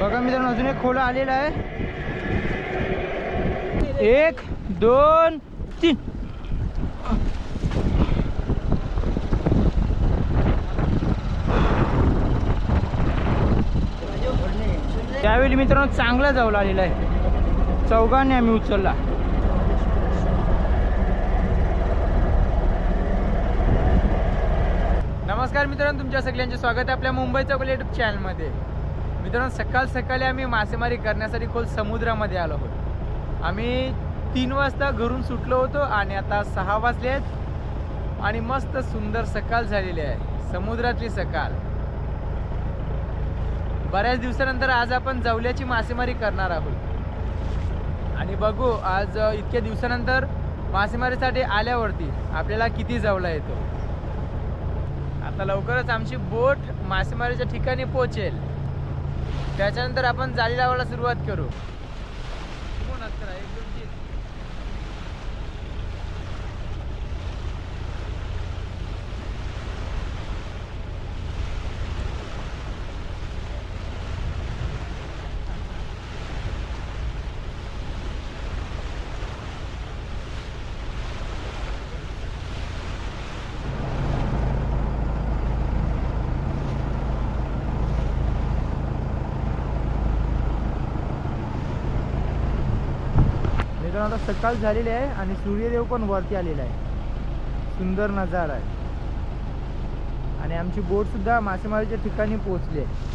बघा मित्रांनो अजून एक खोला आलेला आहे. एक दोन तीन. त्यावेळी मित्रांनो चांगला जाऊला आलेला आहे. चौघांनी आम्ही उचलला. नमस्कार मित्रांनो तुमच्या सगळ्यांचे स्वागत आहे आपल्या मुंबईच्या युट्यूब चॅनलमध्ये मित्रांनो सकाळ सकाळी आम्ही मासेमारी करण्यासाठी खोल समुद्रामध्ये आलो आहोत आम्ही तीन वाजता घरून सुटलो होतो आणि आता सहा वाजले आहेत. आणि मस्त सुंदर सकाळ झालेली आहे. समुद्रातली सकाळ. बऱ्याच दिवसानंतर आज आपण जवल्याची मासेमारी करणार आहोत. आणि बघू आज इतक्या दिवसानंतर मासेमारीसाठी आल्यावरती आपल्याला किती जवला येतो. आता लवकरच आमची बोट मासेमारीच्या ठिकाणी पोहोचेल. त्याच्यानंतर आपण जाळी लावायला सुरुवात करू. कोण असतं एक दोन तीन मित्रांनो आता सकाळ झालेली आहे आणि सूर्यदेव पण वरती आलेला आहे. सुंदर नजारा आहे. आणि आमची बोट सुद्धा मासेमारीच्या ठिकाणी पोहोचली आहे.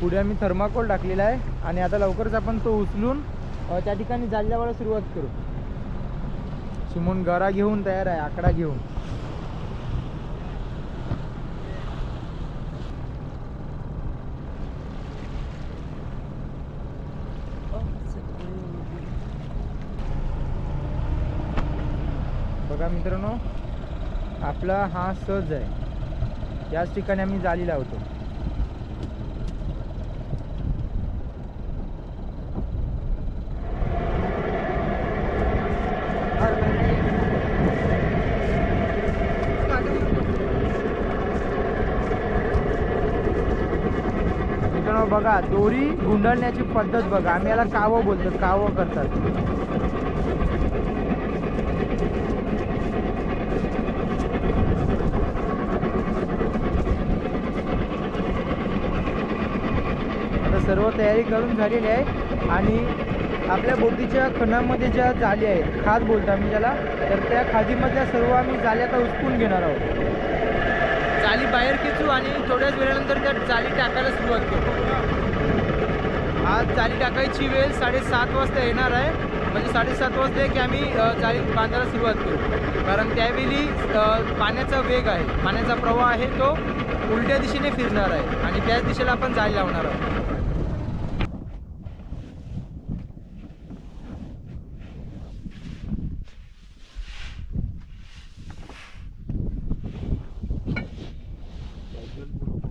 पुढे आम्ही थर्माकोल टाकलेला आहे आणि आता लवकरच आपण तो उचलून त्या ठिकाणी जाळल्यावर सुरुवात करू. शिमून गरा घेऊन तयार आहे आकडा घेऊन बघा मित्रांनो आपला हा सज आहे. याच ठिकाणी आम्ही जाली लावतो. बघा दोरी गुंडाळण्याची पद्धत बघा. आम्ही याला कावं बोलतो कावं करतात. सर्व तयारी करून झालेली आहे आणि आपल्या बोटीच्या खणामध्ये ज्या जाली आहेत खाद बोलतो आम्ही ज्याला तर त्या खादीमधल्या सर्व आम्ही जाल्या आता उचकून घेणार आहोत. जाली बाहेर खेचू आणि थोड्याच वेळानंतर त्या जाली टाकायला सुरुवात करू. आज जाली टाकायची वेळ साडेसात वाजता येणार आहे. म्हणजे साडेसात वाजता की आम्ही जाली बांधायला सुरुवात करू. कारण त्यावेळी पाण्याचा वेग आहे. पाण्याचा प्रवाह आहे तो उलट्या दिशेने फिरणार आहे. आणि त्याच दिशेला आपण जाळी लावणार आहोत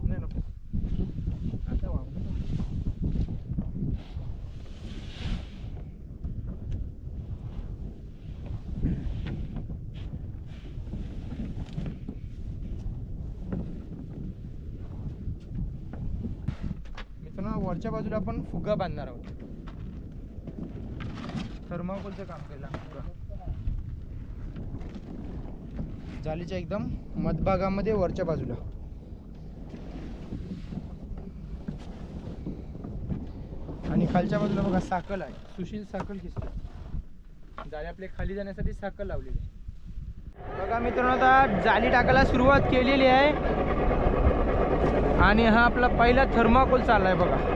नाही नको. आता वापरू. मित्रांनो वरच्या बाजूला आपण फुगा बांधणार आहोत. थर्माकोलचं काम केलं फुगा. जालीच्या एकदम मधभागामध्ये वरच्या बाजूला. आणि खालच्या बाजूला बघा साकल आहे. सुशील साकल दिसते जाळी आपले खाली जाण्यासाठी साकल लावलेली आहे. बघा मित्रांनो आता जाळी टाकायला सुरुवात केलेली आहे. आणि हा आपला पहिला थर्माकोल चाललाय आहे बघा.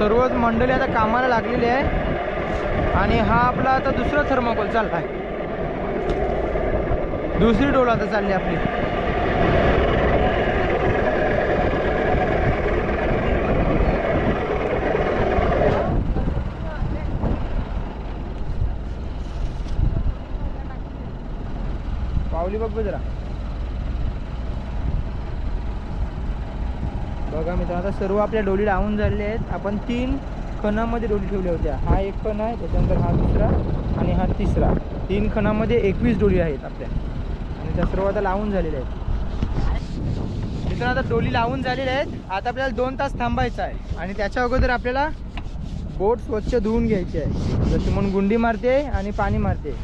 सर्वच मंडळी आता कामाला लागलेली आहे. आणि हा आपला आता दुसरा थर्माकोल चाललाय. दुसरी डोल आता चालली आपली. पावली बघ बघ जरा. बघा मित्र आता सर्व आपल्या डोली लावून झालेले आहेत. आपण तीन खणामध्ये डोली ठेवल्या होत्या. हा एक खण आहे त्याच्यानंतर हा दुसरा आणि हा तिसरा. तीन खणामध्ये एकवीस डोली आहेत आपल्या. आणि त्या सर्व आता लावून झालेल्या आहेत. मित्र आता डोली लावून झालेल्या आहेत. आता आपल्याला दोन तास थांबायचं आहे. आणि त्याच्या अगोदर आपल्याला बोट स्वच्छ धुवून घ्यायची आहे. जशी म्हणून गुंडी मारते आणि पाणी मारते.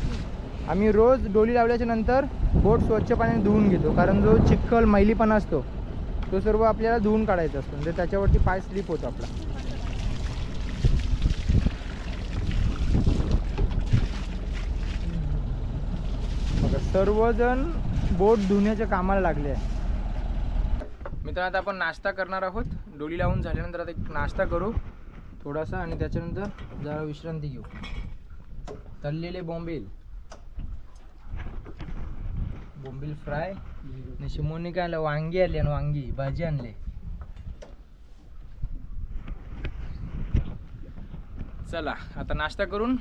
आम्ही रोज डोली लावल्याच्या नंतर बोट स्वच्छ पाण्याने धुवून घेतो. कारण जो चिखल मैलीपणा असतो तो सर्व आपल्याला धुवून काढायचा असतो. म्हणजे त्याच्यावरती पाय स्लिप होतो आपला. बघा सर्वजण बोट धुण्याच्या कामाला लागले आहे. मित्रांनो आता आपण नाश्ता करणार आहोत. डोली लावून झाल्यानंतर आता एक नाश्ता करू. थोडासा आणि त्याच्यानंतर जरा विश्रांती घेऊ. तळलेले बॉम्बेल बोंबील फ्राय आणि शिमोनी काय आलं वांगी आली आणि वांगी भाजी आणले. चला आता नाश्ता करून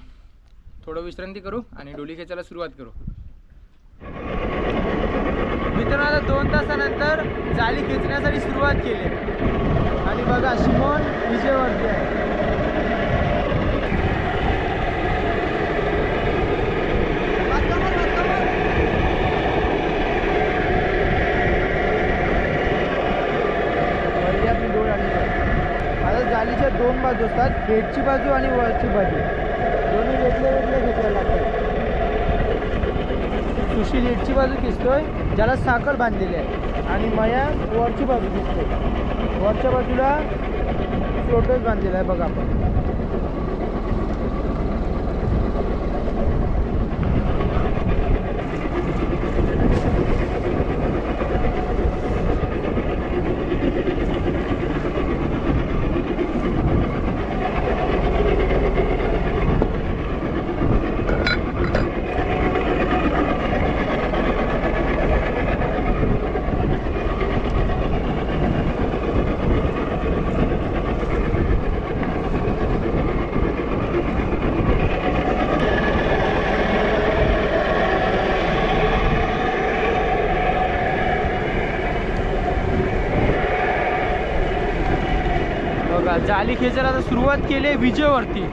थोडं विश्रांती करू आणि डोली खेचायला सुरुवात करू. मित्रांनो आता दोन तासानंतर जाळी खेचण्यासाठी सुरुवात केली. आणि बघा शिमोन विजयवरती आहे पहिली आपली डोळ आली आता दोन बाजू असतात गेटची बाजू आणि वरची बाजू. दोन्ही वेगळे वेगळे खेचायला लागतात. सुशील हेडची बाजू दिसतोय ज्याला साखर बांधलेली आहे. आणि मया वरची बाजू खेचतोय वरच्या बाजूला फ्लोटच बांधलेला आहे बघा आपण. बघा आता सुरुवात केली आहे विजेवरती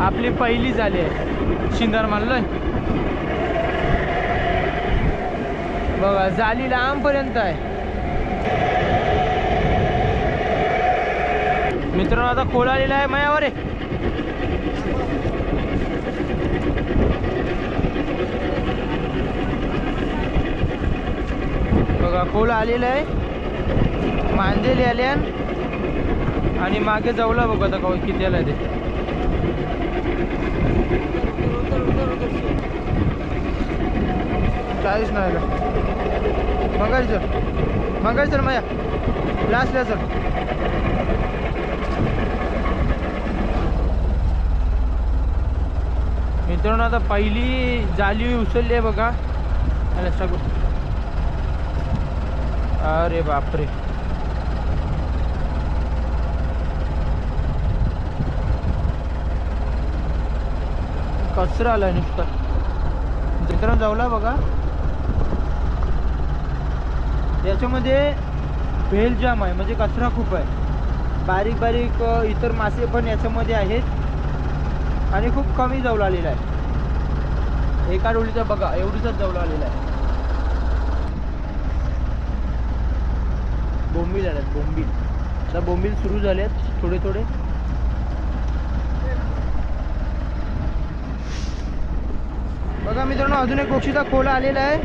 आपली पहिली झाली आहे. शिंदर मानलोय बघा जाली लांबपर्यंत आहे. मित्रांनो आता खोल आलेला आहे मायावर बघा खोल आलेलं आहे. मांदेली आल्यान. आणि मागे जाऊला बघा आता का किती आला ते. काहीच नाही आलं मंगाई सर मंगाई सर माया. लास्टला सर मित्रांनो आता पहिली जाली उचलली आहे बघा. आलं सगळं अरे बापरे. कचरा आलाय नुसता. जत्रा जाऊला बघा. याच्यामध्ये भेल जाम आहे म्हणजे कचरा खूप आहे. बारीक बारीक इतर मासे पण याच्यामध्ये आहेत. आणि खूप कमी जाऊ आलेला आहे. एका डोळीचा बघा एवढीचाच जाऊ आलेला आहे. बोंबील आल्यात बोंबील. आता बोंबील सुरू झालेत थोडे थोडे. बघा मित्रांनो अजून एक गोक्षीचा खोला आलेला आहे.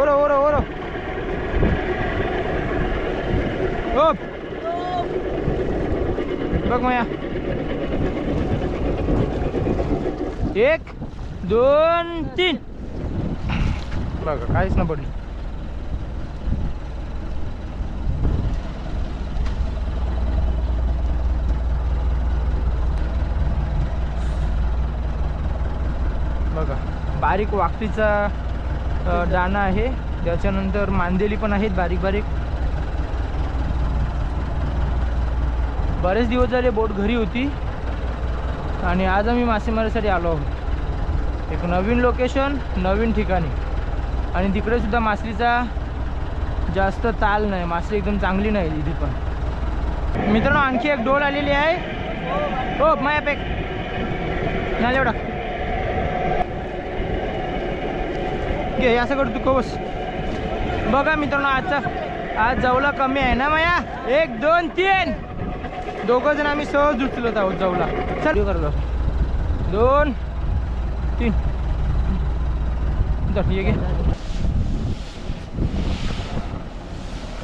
ओरो ओरो ओरो. बघ मया. एक दोन तीन. बघा काहीच ना पडली. बघा बारीक वाकडीचा दाणा आहे. त्याच्यानंतर मांदेली पण आहेत बारीक बारीक. बरेच दिवस झाले बोट घरी होती. आणि आज आम्ही मासेमारीसाठी आलो आहोत. एक नवीन लोकेशन नवीन ठिकाणी. आणि तिकडे सुद्धा मासलीचा जास्त ताल नाही मासली एकदम चांगली नाही इथे पण. मित्रांनो आणखी एक डोल आलेली आहे. हो माया पॅक नाही एवढा. घे असं करतो तू कवस बघा मित्रांनो आजचा आज जवला कमी आहे ना माया? एक दोन तीन. दोघं जण आम्ही सहज उचलत आहोत जवला. चल. करलो दोन तीन. घे.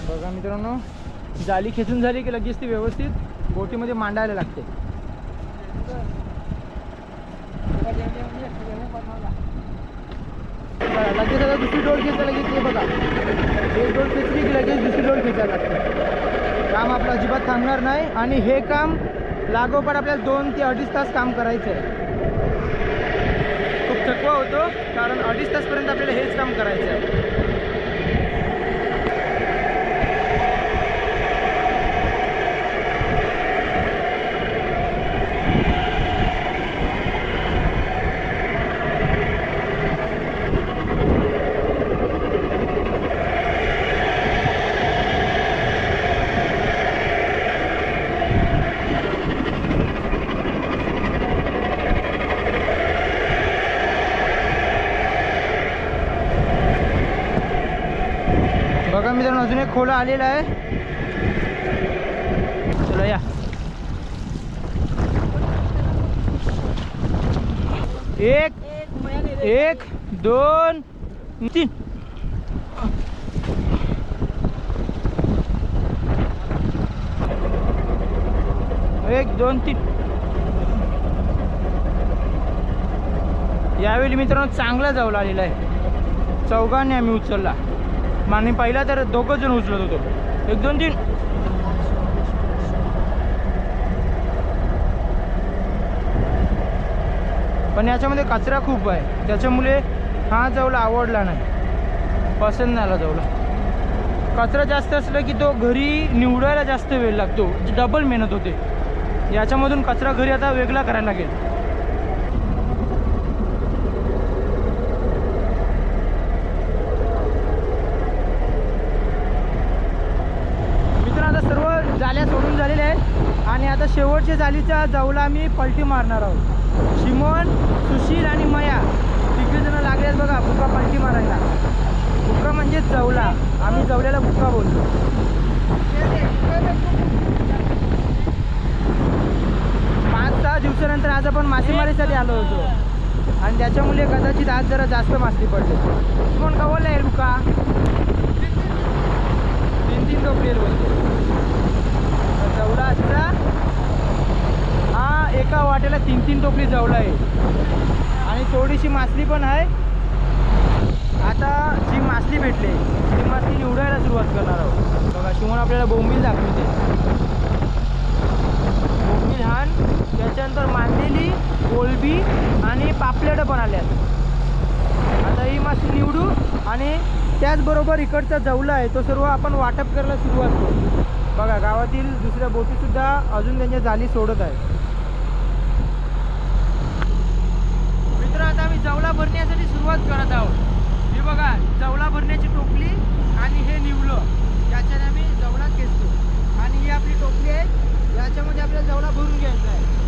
बघा मित्रांनो जाली खेचून झाली की लगेच ती व्यवस्थित बोटीमध्ये मांडायला लागते बघा, लगेच आता दुसरी डोल खेचायला घेतली बघा. एक डोल खेचली की लगेच दुसरी डोल खेचायला लागते. काम आपलं अजिबात थांबणार नाही आणि हे काम लागोपाठ आपल्याला दोन ते अडीच तास काम करायचं आहे खूप थकवा होतो कारण अडीच तासपर्यंत आपल्याला हेच काम करायचं आहे बघा मित्रांनो अजून एक खोला आलेला आहे. चला या. एक एक दोन तीन. एक दोन तीन. यावेळी मित्रांनो चांगला जावला आलेला आहे. चौघांनी आम्ही उचलला. आणि पहिला तर दोघं जण उचलत होतो. एक दोन तीन. पण याच्यामध्ये कचरा खूप आहे. त्याच्यामुळे हा जवला आवडला नाही. पसंत नाही आला जवला कचरा जास्त असला की तो घरी निवडायला जास्त वेळ लागतो. डबल मेहनत होते. याच्यामधून कचरा घरी आता वेगळा करायला लागेल मित्र आता सर्व जाल्या सोडून झालेल्या आहेत आणि आता शेवटच्या जालीच्या जाऊला आम्ही पलटी मारणार आहोत. शिमोन सुशील आणि मया तिघे जण लागले आहेत बघा बुक्का पलटी मारायला. बुक्का म्हणजे जवला आम्ही जवल्याला बुक्का बोलतो पाच सहा दिवसानंतर आज आपण मासेमारीसाठी आलो होतो. आणि त्याच्यामुळे कदाचित आज जरा जास्त मासली पडते कोण का बोलला आहे बुका? तीन तीन टोपलेल बोलते जवला असता एका वाट्याला तीन तीन टोपली जवळ आहे. आणि थोडीशी मासली पण आहे. आता जी मासली भेटली ती मासली निवडायला सुरुवात करणार आहोत. बघा शिवण आपल्याला बोंबील दाखवते. बोंबील हान त्याच्यानंतर मांडलेली कोलबी आणि पापलेटं पण आल्यात. आता ही मासली निवडू आणि त्याचबरोबर इकडचा जवला आहे तो सर्व आपण वाटप करायला सुरुवात करू. बघा गावातील दुसऱ्या बोटीसुद्धा अजून त्यांच्या जाली सोडत आहे आता आम्ही जवला भरण्यासाठी सुरुवात करत आहोत. हे बघा जवला भरण्याची टोपली आणि हे निवलं. याच्याने आम्ही जवला खेचतो. आणि ही आपली टोपली आहे याच्यामध्ये आपल्याला जवला भरून घ्यायचा आहे.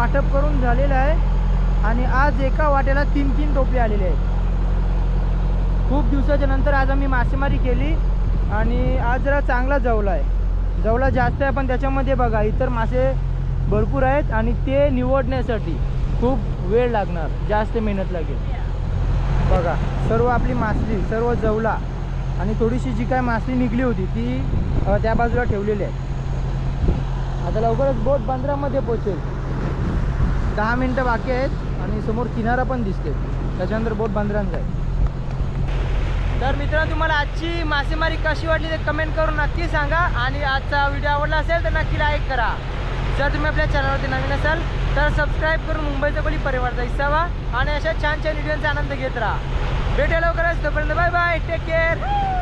वाटप करून झालेलं आहे. आणि आज एका वाट्याला तीन तीन टोपले आलेले आहेत. खूप दिवसाच्या नंतर आज आम्ही मासेमारी केली आणि आज जरा चांगला जवला आहे. जवला जास्त आहे पण त्याच्यामध्ये बघा इतर मासे भरपूर आहेत आणि ते निवडण्यासाठी खूप वेळ लागणार जास्त मेहनत लागेल. बघा सर्व आपली मासली सर्व जवला आणि थोडीशी जी काय मासली निघली होती ती त्या बाजूला ठेवलेली आहे आता लवकरच बोट बंदरामध्ये पोचेल दहा मिनटं बाकी आहेत आणि समोर किनारा पण दिसते त्याच्यानंतर बोट बंदरांचा आहे तर मित्रांनो तुम्हाला आजची मासेमारी कशी वाटली ते कमेंट करून नक्की सांगा आणि आजचा व्हिडिओ आवडला असेल तर नक्की लाईक करा. जर तुम्ही आपल्या चॅनलवरती नवीन असाल तर सबस्क्राईब करून मुंबईचा बळी परिवारचा हिस्सा व्हा आणि अशा छान छान व्हिडिओचा आनंद घेत राहा. भेटूया लवकरच. तोपर्यंत बाय बाय टेक केअर